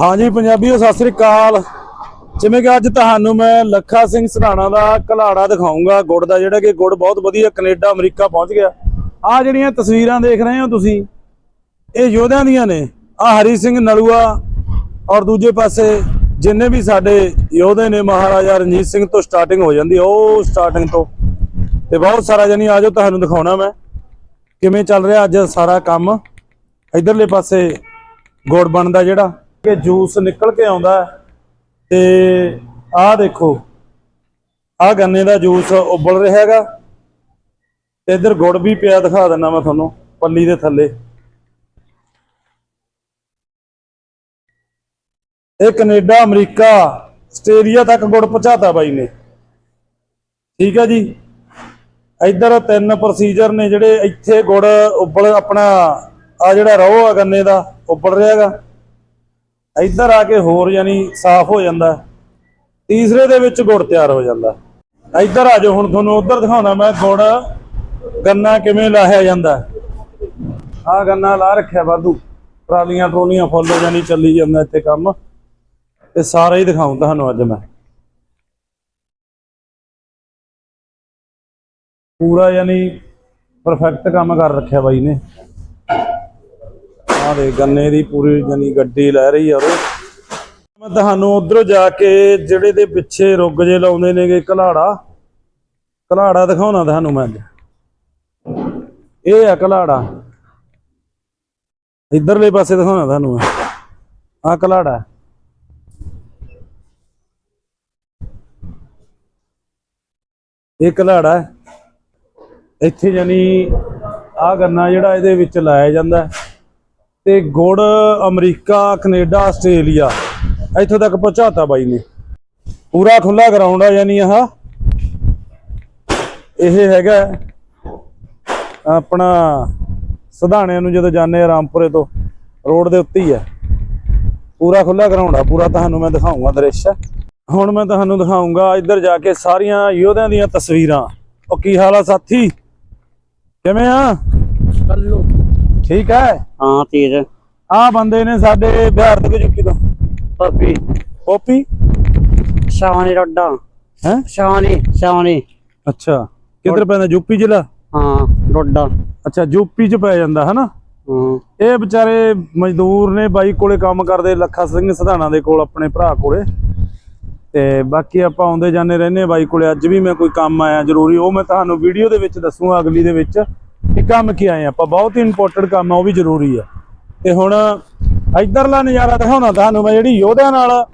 ਹਾਂਜੀ, ਪੰਜਾਬੀਓ, ਸਤਿ ਸ੍ਰੀ ਅਕਾਲ। ਜਿਵੇਂ ਕਿ ਅੱਜ ਤੁਹਾਨੂੰ ਮੈਂ ਲੱਖਾ ਸਿੰਘ ਸਰਾਣਾ ਦਾ ਘਲਾੜਾ ਦਿਖਾਉਂਗਾ ਗੁੜ ਦਾ, ਜਿਹੜਾ ਕਿ ਗੁੜ ਬਹੁਤ ਵਧੀਆ ਕੈਨੇਡਾ, ਅਮਰੀਕਾ ਪਹੁੰਚ ਗਿਆ। ਆ ਜਿਹੜੀਆਂ ਤਸਵੀਰਾਂ ਦੇਖ ਰਹੇ ਹੋ ਤੁਸੀਂ, ਇਹ ਯੋਧਿਆਂ ਦੀਆਂ ਨੇ। ਆ ਹਰੀ ਸਿੰਘ ਨਲੂਆ ਔਰ ਦੂਜੇ ਪਾਸੇ ਜਿੰਨੇ ਵੀ ਸਾਡੇ ਯੋਧੇ ਨੇ, ਮਹਾਰਾਜਾ ਰਣਜੀਤ ਸਿੰਘ ਤੋਂ ਸਟਾਰਟਿੰਗ ਹੋ ਜਾਂਦੀ, ਉਹ ਸਟਾਰਟਿੰਗ ਤੋਂ। ਤੇ ਬਹੁਤ ਸਾਰਾ ਜਾਨੀ ਆਜੋ ਤੁਹਾਨੂੰ ਦਿਖਾਉਣਾ ਮੈਂ, ਕਿਵੇਂ ਚੱਲ ਰਿਹਾ ਅੱਜ ਸਾਰਾ ਕੰਮ। ਇਧਰਲੇ ਪਾਸੇ ਗੁੜ ਬਣਦਾ ਜਿਹੜਾ ਕਿ ਜੂਸ ਨਿਕਲ ਕੇ ਆਉਂਦਾ ਤੇ ਆਹ ਦੇਖੋ, ਆਹ ਗੰਨੇ ਦਾ ਜੂਸ ਉਬਲ ਰਿਹਾ ਹੈਗਾ। ਤੇ ਇਧਰ ਗੁੜ ਵੀ ਪਿਆ, ਦਿਖਾ ਦਿੰਦਾ ਮੈਂ ਤੁਹਾਨੂੰ, ਪੱਲੀ ਦੇ ਥੱਲੇ। ਇਹ ਕੈਨੇਡਾ, ਅਮਰੀਕਾ, ਆਸਟ੍ਰੇਲੀਆ ਤੱਕ ਗੁੜ ਪਹੁੰਚਾਤਾ ਬਾਈ ਨੇ। ਠੀਕ ਹੈ ਜੀ। ਇੱਧਰ ਤਿੰਨ ਪ੍ਰੋਸੀਜਰ ਨੇ ਜਿਹੜੇ ਇੱਥੇ ਗੁੜ ਉਬਲ, ਆਪਣਾ ਆ ਜਿਹੜਾ ਰੋ ਆ ਗੰਨੇ ਦਾ, ਉਬਲ ਰਿਹਾ ਹੈਗਾ। ਇੱਧਰ ਆ ਕੇ ਹੋਰ ਯਾਨੀ ਸਾਫ਼ ਹੋ ਜਾਂਦਾ। ਤੀਸਰੇ ਦੇ ਵਿੱਚ ਗੁੜ ਤਿਆਰ ਹੋ ਜਾਂਦਾ। ਇੱਧਰ ਆ ਜਾਓ, ਹੁਣ ਤੁਹਾਨੂੰ ਉਧਰ ਦਿਖਾਉਣਾ ਮੈਂ ਗੁੜ ਗੰਨਾ ਕਿਵੇਂ ਲਾਹਿਆ ਜਾਂਦਾ। ਆ ਗੰਨਾ ਲਾ ਰੱਖਿਆ ਵਾਧੂ। ਟਰਾਲੀਆਂ ਟਰੋਲੀਆਂ ਫੁੱਲ ਹੋ ਜਾਣੀ ਚੱਲੀ ਜਾਂਦਾ ਇੱਥੇ ਕੰਮ। ਤੇ ਸਾਰਾ ਹੀ ਦਿਖਾਉਂ ਤੁਹਾਨੂੰ ਅੱਜ ਮੈਂ। ਪੂਰਾ ਯਾਨੀ ਪਰਫੈਕਟ ਕੰਮ ਕਰ ਰੱਖਿਆ ਬਾਈ ਨੇ। ਆਹ ਦੇ ਗੰਨੇ ਦੀ ਪੂਰੀ ਯਾਨੀ ਗੱਡੀ ਲੈ ਰਹੀ ਆ ਮੈਂ ਤੁਹਾਨੂੰ ਉਧਰੋਂ ਜਾ ਕੇ ਜਿਹੜੇ ਦੇ ਪਿੱਛੇ ਰੁੱਗ ਜੇ ਲਾਉਂਦੇ ਨੇਗੇ ਘਲਾੜਾ ਘਲਾੜਾ ਦਿਖਾਉਣਾ ਤੁਹਾਨੂੰ ਮੈਂ ਇਹ ਆ ਘਲਾੜਾ। ਇਧਰਲੇ ਪਾਸੇ ਦਿਖਾਉਣਾ ਤੁਹਾਨੂੰ ਮੈਂ। ਆਹ ਘਲਾੜਾ ਇਹ ਘਲਾੜਾ ਇੱਥੇ ਯਾਨੀ ਆ ਗੰਨਾ ਜਿਹੜਾ ਇਹਦੇ ਵਿੱਚ ਲਾਇਆ ਜਾਂਦਾ ਹੈ। ਤੇ ਗੁੜ ਅਮਰੀਕਾ, ਕੈਨੇਡਾ, ਆਸਟ੍ਰੇਲੀਆ, ਇੱਥੋਂ ਤੱਕ ਪਹੁੰਚਾਤਾ ਬਾਈ ਨੇ। ਪੂਰਾ ਖੁੱਲਾ ਗਰਾਊਂਡ ਆ ਯਾਨੀ ਆਹ। ਇਹ ਹੈਗਾ ਆਪਣਾ ਸਧਾਣਿਆਂ ਨੂੰ ਜਦੋਂ ਜਾਂਦੇ ਆ ਰਾਮਪੁਰੇ ਤੋਂ, ਰੋਡ ਦੇ ਉੱਤੇ ਹੀ ਆ। ਪੂਰਾ ਖੁੱਲਾ ਗਰਾਊਂਡ ਆ, ਪੂਰਾ ਤੁਹਾਨੂੰ ਮੈਂ ਦਿਖਾਉਂਗਾ ਦ੍ਰਿਸ਼। ਹੁਣ ਮੈਂ ਤੁਹਾਨੂੰ ਦਿਖਾਉਂਗਾ ਇੱਧਰ ਜਾ ਕੇ ਸਾਰੀਆਂ ਯੋਧਿਆਂ ਦੀਆਂ ਤਸਵੀਰਾਂ। ਉਹ ਕੀ ਹਾਲ ਆ ਸਾਥੀ? ਕਿਵੇਂ ਆ? ਕੱਲੂ ਠੀਕ ਹੈ? ਹਾਂ ਤੀਰ ਆ ਬੰਦੇ ਨੇ ਸਾਡੇ ਬਿਹਾਰ ਦੇ ਜੁਕੀ ਤੋਂ? ਪੱਪੀ। ਪੋਪੀ? ਸ਼ਾਵਨੀ ਰੱਡਾ। ਹੈ? ਸ਼ਾਵਨੀ ਸ਼ਾਵਨੀ ਅੱਛਾ ਕਿੱਧਰ ਪੈਂਦਾ? ਯੂਪੀ ਜ਼ਿਲ੍ਹਾ? ਹਾਂ ਰੋਡਾ। ਅੱਛਾ ਯੂਪੀ ਚ ਪੈ ਜਾਂਦਾ ਹਨਾ? ਇਹ ਵਿਚਾਰੇ ਮਜ਼ਦੂਰ ਨੇ ਬਾਈ ਕੋਲੇ ਕੰਮ ਕਰਦੇ ਲੱਖਾ ਸਿੰਘ ਸਧਾਣਾ ਦੇ ਕੋਲ ਆਪਣੇ ਭਰਾ ਕੋਲੇ। ਤੇ ਬਾਕੀ ਆਪਾਂ ਆਉਂਦੇ ਜਾਂਦੇ ਰਹਿੰਦੇ ਬਾਈ ਕੋਲੇ। ਅੱਜ ਵੀ ਮੈਂ ਕੋਈ ਕੰਮ ਆਇਆ ਜ਼ਰੂਰੀ ਉਹ ਮੈਂ ਤੁਹਾਨੂੰ ਵੀਡੀਓ ਦੇ ਵਿੱਚ ਦੱਸੂਗਾ ਅਗਲੀ ਦੇ ਵਿੱਚ। ਕੰਮ ਕੀ ਆਏ ਆਪਾਂ ਬਹੁਤ ਹੀ ਇੰਪੋਰਟੈਂਟ ਕੰਮ ਆ, ਉਹ ਵੀ ਜ਼ਰੂਰੀ ਆ। ਤੇ ਹੁਣ ਇਧਰਲਾ ਨਜ਼ਾਰਾ ਦਿਖਾਉਣਾ ਤੁਹਾਨੂੰ ਮੈਂ ਜਿਹੜੀ ਯੋਧਿਆਂ ਨਾਲ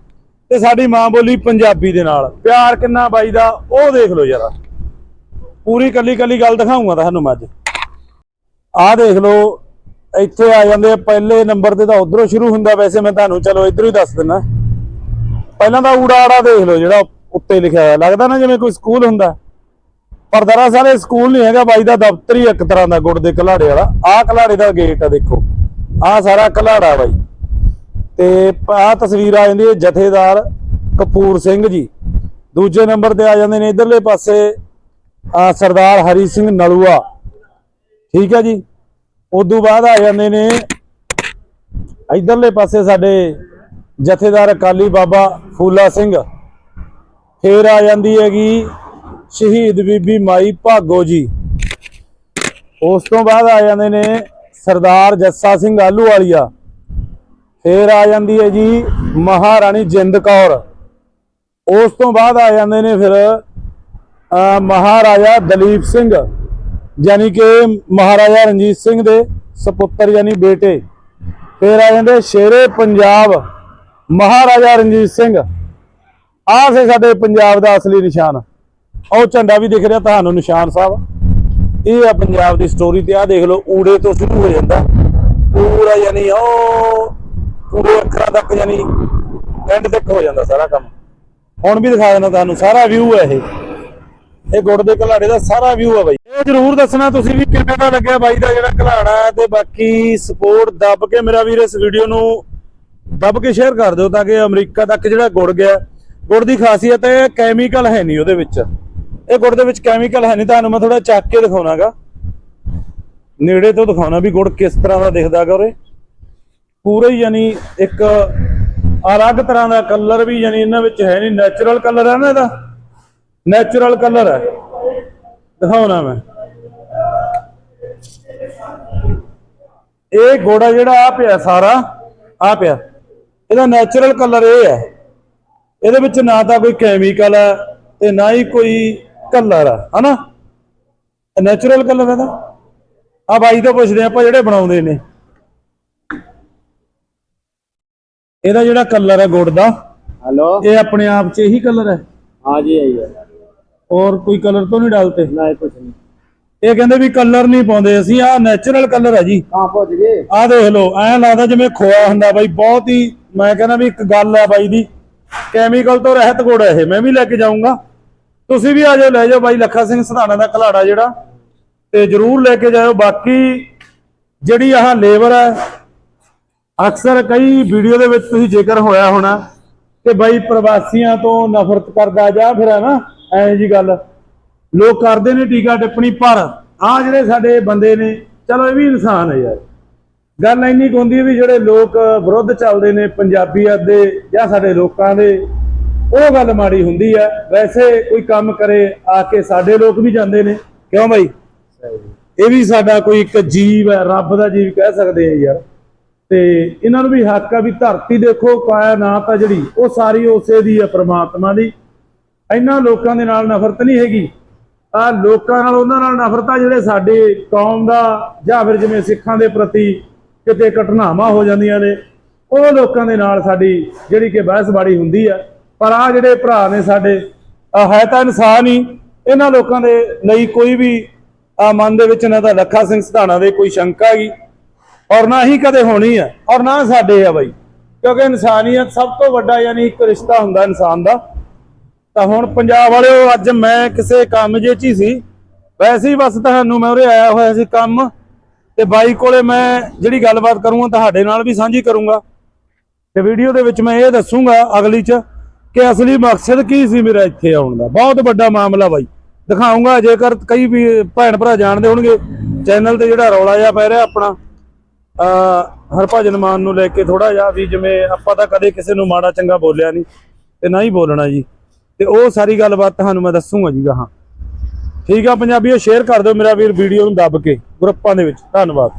ਤੇ ਸਾਡੀ ਮਾਂ ਬੋਲੀ ਪੰਜਾਬੀ ਦੇ ਨਾਲ। ਪਿਆਰ ਕਿੰਨਾ ਬਾਈ ਦਾ ਉਹ ਦੇਖ ਲਓ ਯਾਰ ਪੂਰੀ ਕੱਲੀ ਕੱਲੀ ਗੱਲ ਦਿਖਾਉਂਗਾ ਤੁਹਾਨੂੰ ਮੈਂ ਅੱਜ। ਆਹ ਦੇਖ ਲਓ, ਇੱਥੇ ਆ ਜਾਂਦੇ ਪਹਿਲੇ ਨੰਬਰ ਤੇ ਤਾਂ ਉਧਰੋਂ ਸ਼ੁਰੂ ਹੁੰਦਾ ਵੈਸੇ ਮੈਂ ਤੁਹਾਨੂੰ, ਚਲੋ ਇਧਰੋਂ ਹੀ ਦੱਸ ਦਿੰਦਾ। ਪਹਿਲਾਂ ਤਾਂ ਊੜਾ ਦੇਖ ਲਓ ਜਿਹੜਾ ਉੱਤੇ ਲਿਖਿਆ ਹੋਇਆ। ਲੱਗਦਾ ਨਾ ਜਿਵੇਂ ਕੋਈ ਸਕੂਲ ਹੁੰਦਾ। ਪਰ ਦਰਅਸਲ ਇਹ ਸਕੂਲ ਨਹੀਂ ਹੈਗਾ ਬਾਈ ਦਾ, ਦਫ਼ਤਰ ਹੀ ਇੱਕ ਤਰ੍ਹਾਂ ਦਾ ਗੁੜ ਦੇ ਘਲਾੜੇ ਵਾਲਾ। ਆਹ ਕਲਾੜੇ ਦਾ ਗੇਟ ਆ ਦੇਖੋ। ਆਹ ਸਾਰਾ ਕਲਾੜਾ ਬਾਈ। ਤੇ ਆਹ ਤਸਵੀਰ ਆ ਜਾਂਦੀ ਹੈ ਜਥੇਦਾਰ ਕਪੂਰ ਸਿੰਘ ਜੀ। ਦੂਜੇ ਨੰਬਰ ਤੇ ਆ ਜਾਂਦੇ ਨੇ ਇਧਰਲੇ ਪਾਸੇ ਆ ਸਰਦਾਰ ਹਰੀ ਸਿੰਘ ਨਲੂਆ। ਠੀਕ ਹੈ ਜੀ? ਉਦੋਂ ਬਾਅਦ ਆ ਜਾਂਦੇ ਨੇ ਇਧਰਲੇ ਪਾਸੇ ਸਾਡੇ ਜਥੇਦਾਰ ਅਕਾਲੀ ਬਾਬਾ ਫੂਲਾ ਸਿੰਘ। ਫੇਰ ਆ ਜਾਂਦੀ ਹੈਗੀ ਸ਼ਹੀਦ ਬੀਬੀ ਮਾਈ ਭਾਗੋ ਜੀ। ਉਸ ਤੋਂ ਬਾਅਦ ਆ ਜਾਂਦੇ ਨੇ ਸਰਦਾਰ ਜੱਸਾ ਸਿੰਘ ਆਲੂ ਵਾਲੀਆ ਫੇਰ ਆ ਜਾਂਦੀ ਹੈ ਜੀ ਮਹਾਰਾਣੀ ਜਿੰਦ ਕੌਰ। ਉਸ ਤੋਂ ਬਾਅਦ ਆ ਜਾਂਦੇ ਨੇ ਫਿਰ ਮਹਾਰਾਜਾ ਦਲੀਪ ਸਿੰਘ। ਯਾਨੀ ਕਿ ਮਹਾਰਾਜਾ ਰਣਜੀਤ ਸਿੰਘ ਦੇ ਸੁਪੁੱਤਰ ਯਾਨੀ ਬੇਟੇ। ਫਿਰ ਆ ਜਾਂਦੇ ਸ਼ੇਰੇ ਪੰਜਾਬ ਮਹਾਰਾਜਾ ਰਣਜੀਤ ਸਿੰਘ। ਆਹ ਸੇ ਸਾਡੇ ਪੰਜਾਬ ਦਾ ਅਸਲੀ ਨਿਸ਼ਾਨ। ਉਹ ਝੰਡਾ ਵੀ ਦਿਖ ਰਿਹਾ ਤੁਹਾਨੂੰ, ਨਿਸ਼ਾਨ ਸਾਹਿਬ। ਇਹ ਆ ਪੰਜਾਬ ਦੀ ਸਟੋਰੀ ਤੇ ਆ ਦੇਖ ਲਓ, ਊੜੇ ਤੋਂ ਸ਼ੁਰੂ ਹੋ ਜਾਂਦਾ। ਪੂਰਾ ਯਾਨੀ ਉਹ ਪੂਰੇ ਅੱਖਰਾਂ ਤੱਕ ਯਾਨੀ ਐਂਡ ਤੱਕ ਹੋ ਜਾਂਦਾ ਸਾਰਾ ਕੰਮ। ਹੁਣ ਵੀ ਦਿਖਾ ਦੇਣਾ ਤੁਹਾਨੂੰ, ਸਾਰਾ ਵਿਊ ਹੈ ਇਹ। ਇਹ ਗੁੜ ਦੇ ਘਲਾੜੇ ਦਾ ਸਾਰਾ ਵਿਊ ਆ ਬਾਈ। ਇਹ ਜਰੂਰ ਦੱਸਣਾ ਤੁਸੀਂ ਵੀ ਕਿਵੇਂ ਦਾ ਲੱਗਿਆ ਬਾਈ ਦਾ ਜਿਹੜਾ ਘਲਾੜਾ ਤੇ ਬਾਕੀ ਸਪੋਰਟ ਦੱਬ ਕੇ ਮੇਰਾ ਵੀਰ ਇਸ ਵੀਡੀਓ ਨੂੰ ਦੱਬ ਕੇ ਸ਼ੇਅਰ ਕਰ ਦਿਓ ਤਾਂ ਕਿ ਅਮਰੀਕਾ ਤੱਕ ਜਿਹੜਾ ਗੁੜ ਗਿਆ। ਗੁੜ ਦੀ ਖਾਸੀਅਤ ਹੈ ਕੈਮੀਕਲ ਹੈ ਨਹੀਂ ਉਹਦੇ ਵਿੱਚ। ਇਹ ਗੁੜ ਦੇ ਵਿੱਚ ਕੈਮੀਕਲ ਹੈ ਨਹੀਂ ਤੁਹਾਨੂੰ ਮੈਂ ਥੋੜਾ ਚੱਕ ਕੇ ਦਿਖਾਉਣਾਗਾ। ਨੇੜੇ ਤੋਂ ਦਿਖਾਉਣਾ ਵੀ ਗੁੜ ਕਿਸ ਤਰ੍ਹਾਂ ਦਾ ਦਿਖਦਾ ਉਰੇ। ਪੂਰੇ ਹੀ ਯਾਨੀ ਇੱਕ ਅਲੱਗ ਤਰ੍ਹਾਂ ਦਾ ਕਲਰ ਵੀ ਯਾਨੀ ਇਹਨਾਂ ਵਿੱਚ ਹੈ ਨਹੀਂ। ਨੈਚੁਰਲ ਕਲਰ ਹੈ ਨਾ ਇਹਦਾ। ਨੈਚੁਰਲ ਕਲਰ ਹੈ। ਦਿਖਾਉਣਾ ਮੈਂ। ਇਹ ਗੋੜਾ ਜਿਹੜਾ ਆ ਪਿਆ ਸਾਰਾ। ਆ ਪਿਆ। ਇਹਦਾ ਨੈਚੁਰਲ ਕਲਰ ਇਹ ਹੈ। ਇਹਦੇ ਵਿੱਚ ਨਾ ਤਾਂ ਕੋਈ ਕੈਮੀਕਲ ਹੈ ਤੇ ਨਾ ਹੀ ਕੋਈ ਕਲਰ ਹੈ ਹਨਾ ਨੈਚੁਰਲ ਕਲਰ ਹੈ ਦਾ ਆ ਬਾਈ ਤੋਂ ਪੁੱਛਦੇ ਆਪਾਂ ਜਿਹੜੇ ਬਣਾਉਂਦੇ ਨੇ ਇਹਦਾ ਜਿਹੜਾ ਕਲਰ ਹੈ ਗੁੜ ਦਾ हेलो ਇਹ ਆਪਣੇ ਆਪ 'ਚ ਇਹੀ ਕਲਰ ਹੈ हाँ जी आइए ਔਰ ਕੋਈ ਕਲਰ ਤੋਂ ਨਹੀਂ ਡਾਲਤੇ नहीं कुछ नहीं ਇਹ ਕਹਿੰਦੇ ਵੀ ਕਲਰ ਨਹੀਂ ਪਾਉਂਦੇ ਅਸੀਂ ਆ ਨੈਚੁਰਲ ਕਲਰ ਹੈ ਜੀ कहाँ पहुंच गए ਆਹ ਦੇਖ ਲਓ ਐਂ ਲੱਗਦਾ ਜਿਵੇਂ ਖੋਆ ਹੁੰਦਾ ਬਾਈ ਬਹੁਤ ਹੀ ਮੈਂ ਕਹਿੰਦਾ ਵੀ ਇੱਕ ਗੱਲ ਹੈ ਬਾਈ ਦੀ ਕੈਮੀਕਲ ਤੋਂ ਰਹਿਤ ਗੁੜ ਹੈ ਇਹ ਮੈਂ ਵੀ ਲੈ ਕੇ ਜਾਊਂਗਾ ਤੁਸੀਂ ਵੀ ਆ ਜਾਓ, ਲੈ ਜਾਓ ਬਾਈ ਲੱਖਾ ਸਿੰਘ ਸਧਾਣਾ ਦਾ ਘਲਾੜਾ ਜਿਹੜਾ, ਤੇ ਜਰੂਰ ਲੈ ਕੇ ਜਾਇਓ। ਬਾਕੀ ਜਿਹੜੀ ਆਹ ਲੇਬਰ ਹੈ, ਅਕਸਰ ਕਈ ਵੀਡੀਓ ਦੇ ਵਿੱਚ ਤੁਸੀਂ ਜ਼ਿਕਰ ਹੋਇਆ ਹੋਣਾ ਕਿ ਬਾਈ ਪ੍ਰਵਾਸੀਆਂ ਤੋਂ ਨਫ਼ਰਤ ਕਰਦਾ ਜਾ ਫਿਰ ਹੈ ਨਾ, ਐਂ ਜੀ ਗੱਲ। ਲੋਕ ਕਰਦੇ ਨੇ ਟੀਕਾ ਟਿੱਪਣੀ, ਪਰ ਆ ਜਿਹੜੇ ਸਾਡੇ ਬੰਦੇ ਨੇ, ਚਲੋ ਇਹ ਵੀ ਇਨਸਾਨ ਹੈ ਯਾਰ। ਗੱਲ ਇੰਨੀ ਕੁ ਹੁੰਦੀ ਵੀ ਜਿਹੜੇ ਲੋਕ ਵਿਰੁੱਧ ਚੱਲਦੇ ਨੇ, ਪੰਜਾਬੀਅਤ ਦੇ ਜਾਂ ਸਾਡੇ ਲੋਕਾਂ ਦੇ ਉਹ ਗੱਲ ਮਾੜੀ ਹੁੰਦੀ ਹੈ ਵੈਸੇ ਕੋਈ ਕੰਮ ਕਰੇ, ਆ ਕੇ ਸਾਡੇ ਲੋਕ ਵੀ ਜਾਂਦੇ ਨੇ। ਕਿਉਂ ਬਾਈ? ਇਹ ਵੀ ਸਾਡਾ ਕੋਈ ਇੱਕ ਜੀਵ ਹੈ, ਰੱਬ ਦਾ ਜੀਵ ਕਹਿ ਸਕਦੇ ਆ ਯਾਰ। ਤੇ ਇਹਨਾਂ ਨੂੰ ਵੀ ਹੱਕ ਆ ਵੀ ਧਰਤੀ ਦੇਖੋ ਕਾਇਨਾਤ ਆ ਜਿਹੜੀ, ਉਹ ਸਾਰੀ ਉਸੇ ਦੀ ਆ ਪ੍ਰਮਾਤਮਾ ਦੀ। ਇਹਨਾਂ ਲੋਕਾਂ ਦੇ ਨਾਲ ਨਫ਼ਰਤ ਨਹੀਂ ਹੈਗੀ। ਆ ਲੋਕਾਂ ਨਾਲ, ਉਹਨਾਂ ਨਾਲ ਨਫ਼ਰਤ ਆ ਜਿਹੜੇ ਸਾਡੇ ਕੌਮ ਦਾ ਜਾਂ ਫਿਰ ਜਿਵੇਂ ਸਿੱਖਾਂ ਦੇ ਪ੍ਰਤੀ ਕਿਤੇ ਘਟਨਾਵਾਂ ਹੋ ਜਾਂਦੀਆਂ ਨੇ। ਉਹ ਲੋਕਾਂ ਦੇ ਨਾਲ ਸਾਡੀ ਜਿਹੜੀ ਕਿ ਬਹਿਸਬਾੜੀ ਹੁੰਦੀ ਆ। ਪਰ ਆ ਜਿਹੜੇ ਭਰਾ ਨੇ ਸਾਡੇ, ਆਹ ਹੈ ਤਾਂ ਇਨਸਾਨ ਹੀ। ਇਹਨਾਂ ਲੋਕਾਂ ਦੇ ਲਈ ਕੋਈ ਵੀ ਮਨ ਦੇ ਵਿੱਚ ਨਾ ਤਾਂ ਲੱਖਾ ਸਿੰਘ ਸਧਾਣਾ ਦੇ ਕੋਈ ਸ਼ੰਕਾ ਹੈਗੀ ਔਰ ਨਾ ਹੀ ਕਦੇ ਹੋਣੀ ਹੈ ਔਰ ਨਾ ਸਾਡੇ ਆ ਬਾਈ। ਕਿਉਂਕਿ ਇਨਸਾਨੀਅਤ ਸਭ ਤੋਂ ਵੱਡਾ ਯਾਨੀ ਇੱਕ ਰਿਸ਼ਤਾ ਹੁੰਦਾ ਇਨਸਾਨ ਦਾ। ਤਾਂ ਹੁਣ ਪੰਜਾਬ ਵਾਲਿਓ, ਅੱਜ ਮੈਂ ਕਿਸੇ ਕੰਮ ਜੇ 'ਚ ਹੀ ਸੀ। ਵੈਸੇ ਹੀ ਬਸ ਤੁਹਾਨੂੰ ਮੈਂ ਉਰੇ ਆਇਆ ਹੋਇਆ ਸੀ ਕੰਮ। ਤੇ ਬਾਈ ਕੋਲੇ ਮੈਂ ਜਿਹੜੀ ਗੱਲਬਾਤ ਕਰੂੰਗਾ, ਤੁਹਾਡੇ ਨਾਲ ਵੀ ਸਾਂਝੀ ਕਰੂੰਗਾ। ਤੇ ਵੀਡੀਓ ਦੇ ਵਿੱਚ ਮੈਂ ਇਹ ਦੱਸੂੰਗਾ ਅਗਲੀ 'ਚ ਕਿ ਅਸਲੀ ਮਕਸਦ ਕੀ ਸੀ ਮੇਰਾ ਇੱਥੇ ਆਉਣ ਦਾ? ਬਹੁਤ ਵੱਡਾ ਮਾਮਲਾ ਬਾਈ। ਦਿਖਾਉਂਗਾ, ਜੇਕਰ ਕਈ ਵੀ ਭੈਣ ਭਰਾ ਜਾਣਦੇ ਹੋਣਗੇ, ਚੈਨਲ ਤੇ ਜਿਹੜਾ ਰੌਲਾ ਜਿਹਾ ਪੈ ਰਿਹਾ ਆਪਣਾ ਅ ਹਰਭਜਨ ਮਾਨ ਨੂੰ ਲੈ ਕੇ ਥੋੜਾ ਜਿਹਾ ਵੀ ਜਿਵੇਂ ਆਪਾਂ ਤਾਂ ਕਦੇ ਕਿਸੇ ਨੂੰ ਮਾੜਾ ਚੰਗਾ ਬੋਲਿਆ ਨਹੀਂ ਤੇ ਨਾ ਹੀ ਬੋਲਣਾ ਜੀ। ਤੇ ਉਹ ਸਾਰੀ ਗੱਲਬਾਤ ਤੁਹਾਨੂੰ ਮੈਂ ਦੱਸੂਗਾ ਜੀ ਗਾਹਾਂ। ਠੀਕ ਆ, ਪੰਜਾਬੀਓ ਸ਼ੇਅਰ ਕਰ ਦਿਓ ਮੇਰਾ ਵੀਰ ਵੀਡੀਓ ਨੂੰ ਦੱਬ ਕੇ ਗਰੁੱਪਾਂ ਦੇ ਵਿੱਚ। ਧੰਨਵਾਦ।